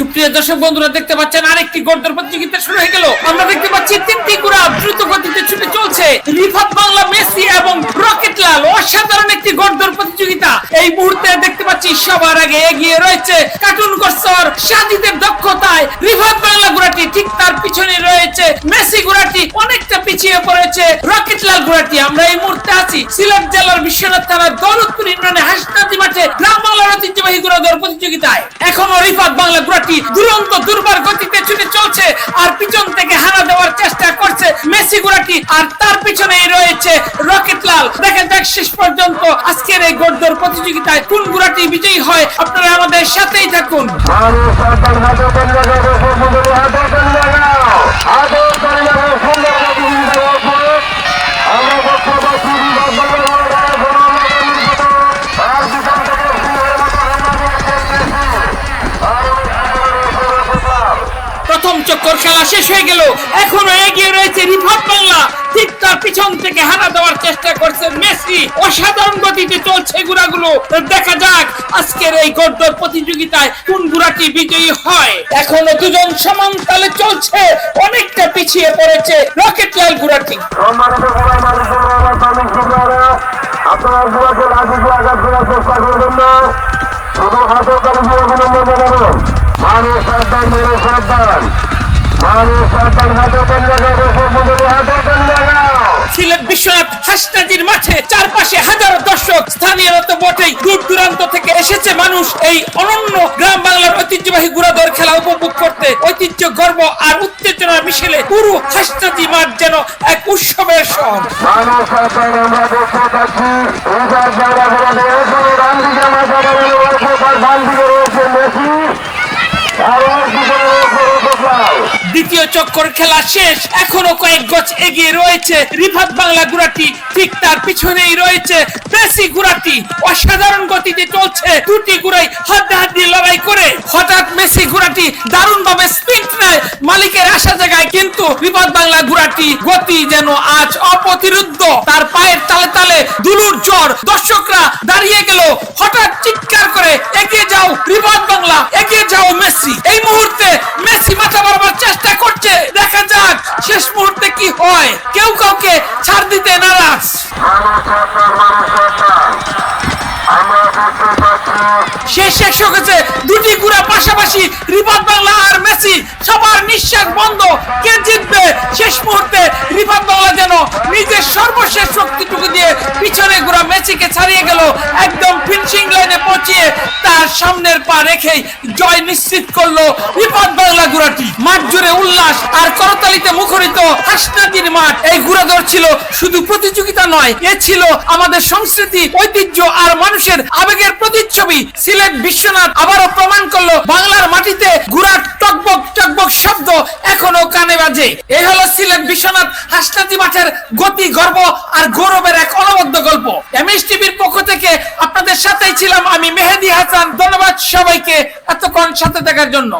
সুপ্রিয় দর্শক বন্ধুরা, দেখতে পাচ্ছেন আরেকটি গর্দর প্রতিযোগিতা শুরু হয়ে গেল। আমরা দেখতে পাচ্ছি তিনটি গুড়া দ্রুত গতিতে ছুটে চলছে। রিফাত বাংলা, মেসি এবং রকেট লাল, অসাধারণ একটি গর্দর প্রতিযোগিতা। এই মুহূর্তে দেখতে পাচ্ছি সবার আগে এগিয়ে রয়েছে কার্টুন করসর সাজিদের দক্ষতায়। রিফাত বাংলা গুড়াটি ঠিক তার পিছনে রয়েছে। মেসি গুড়াটি অনেকটা পিছিয়ে পড়েছে। রকেট লাল গুড়াটি আমরা এই মুহূর্তে আছি সিলেট জেলার বিশ্বনাথ থানার দৌলতপুর ইউনিয়নে হাসনাতি মাঠে গ্রাম বাংলার ঐতিহ্যবাহী গুড়া দৌড় প্রতিযোগিতায়। এখনও রিফাত বাংলা গুড়াটি দুরন্ত দুর্বার গতিতে ছুটে চলছে, আর পিছন থেকে হারা দেওয়ার চেষ্টা করছে মেসি গুড়াটি আর তার পিছনেই রয়েছে রকেট লাল। দেখেন যাক শেষ পর্যন্ত আজকের এই গোড়দৌড় প্রতিযোগিতায় কোন গুড়াটি বিজয়ী হয়, আপনারা আমাদের সাথেই থাকুন। প্রথম খেলা শেষ হয়ে গেল। এখনও এগিয়ে রয়েছে রিফাত বাংলা। ঠিক তার পিছন থেকে হানা দেওয়ার চেষ্টা করছে মেসি। অসাধারণ গতিতে চলছে গুড়াগুলো দেখা যাক আজকের এই গড়দর প্রতিযোগিতায় কোন গুড়াটি বিজয়ী হয়। এখনও দুজন সমান তালে চলছে। অনেকটা পিছিয়ে পড়েছে রকেট লাল গুড়াটি আপনার গুলাকে লাঠি আঘাত করার চেষ্টা করবেন না শুধু হাতে করে দিয়ে অভিনন্দন জানাবেন মানুষ সন্তান মেরে সন্তান মানুষ এই অনন্য গ্রাম বাংলার ঐতিহ্যবাহী গুড়াদৌড় খেলা উপভোগ করতে। ঐতিহ্য, গর্ব আর উত্তেজনার মিশেলে পুরো হাসনাজি মাঠ যেন এক উৎসবের শহর রোজার জায়গা ঘোরাতে এখানে ডান দিকে মাথা বাড়ানো রয়েছে তার ডান দিকে রয়েছে মেসি আর ওর পিছনে রয়েছে রোজলাল দ্বিতীয় চক্কর খেলা শেষ। এখনও কয়েক গজ এগিয়ে রয়েছে। রিফাত বাংলা গুড়াটি ঠিক তার পিছনেই রয়েছে। মেসি গুড়াটি অসাধারণ গতিতে চলছে। দুটি গুড়াই হাড্ডাহাড্ডি লড়াই করে। হঠাৎ মেসি গুড়াটি দারুণ ভাবে স্পিড নেয়। মালিকের আশা জায়গায় কিন্তু রিফাত বাংলা গুড়াটি গতি যেন আজ অপ্রতিরুদ্ধ। তার পায়ের তালে তালে দুলুর জ্বর। দর্শকরা দাঁড়িয়ে গেল। হঠাৎ চিৎকার করে, এগিয়ে যাও রিফাত বাংলা, এগিয়ে যাও মেসি। এই মুহূর্তে মেসি শেষ মুহূর্তে কি হয়? কেউ কাউকে ছাড় দিতে নারাজ। শেষ দুটি গুড়া পাশাপাশি বাংলা আর মেসি, সবার নিঃশ্বাস বন্ধ। কে জিতবে? শেষ মুহূর্তে বাংলা যেন নিজের সর্বশেষ শক্তিটুকু দিয়ে পিছনে গুড়া মেসিকে ছাড়িয়ে গেল, একদম ফিনিশিং লাইনে পৌঁছিয়ে তার সামনের পা রেখেই জয় নিশ্চিত করল রিফাত বাংলা গুড়াটি। মাঠ জুড়ে উল্লাস আর করতালিতে মুখরিত হাসনাদির মাঠ। এই গুড়াদর ছিল শুধু প্রতিযোগিতা নয়, এ ছিল আমাদের সংস্কৃতি, ঐতিহ্য আর মানুষের আবেগের প্রতিচ্ছবি। সিলেট বিশ্বনাথ আবারও প্রমাণ করল বাংলার মাটিতে গুড়ার টকবক টকবক শব্দ এখনও কানে বাজে। এই হলো সিলেট বিশ্বনাথ হাসনাদি মাঠের গতি, গর্ব আর গৌরবের এক অনবদ্য গল্প। এমএস টিভির পক্ষ ছিলাম আমি মেহেদি হাসান। ধন্যবাদ সবাইকে এতক্ষণ সাথে থাকার জন্য।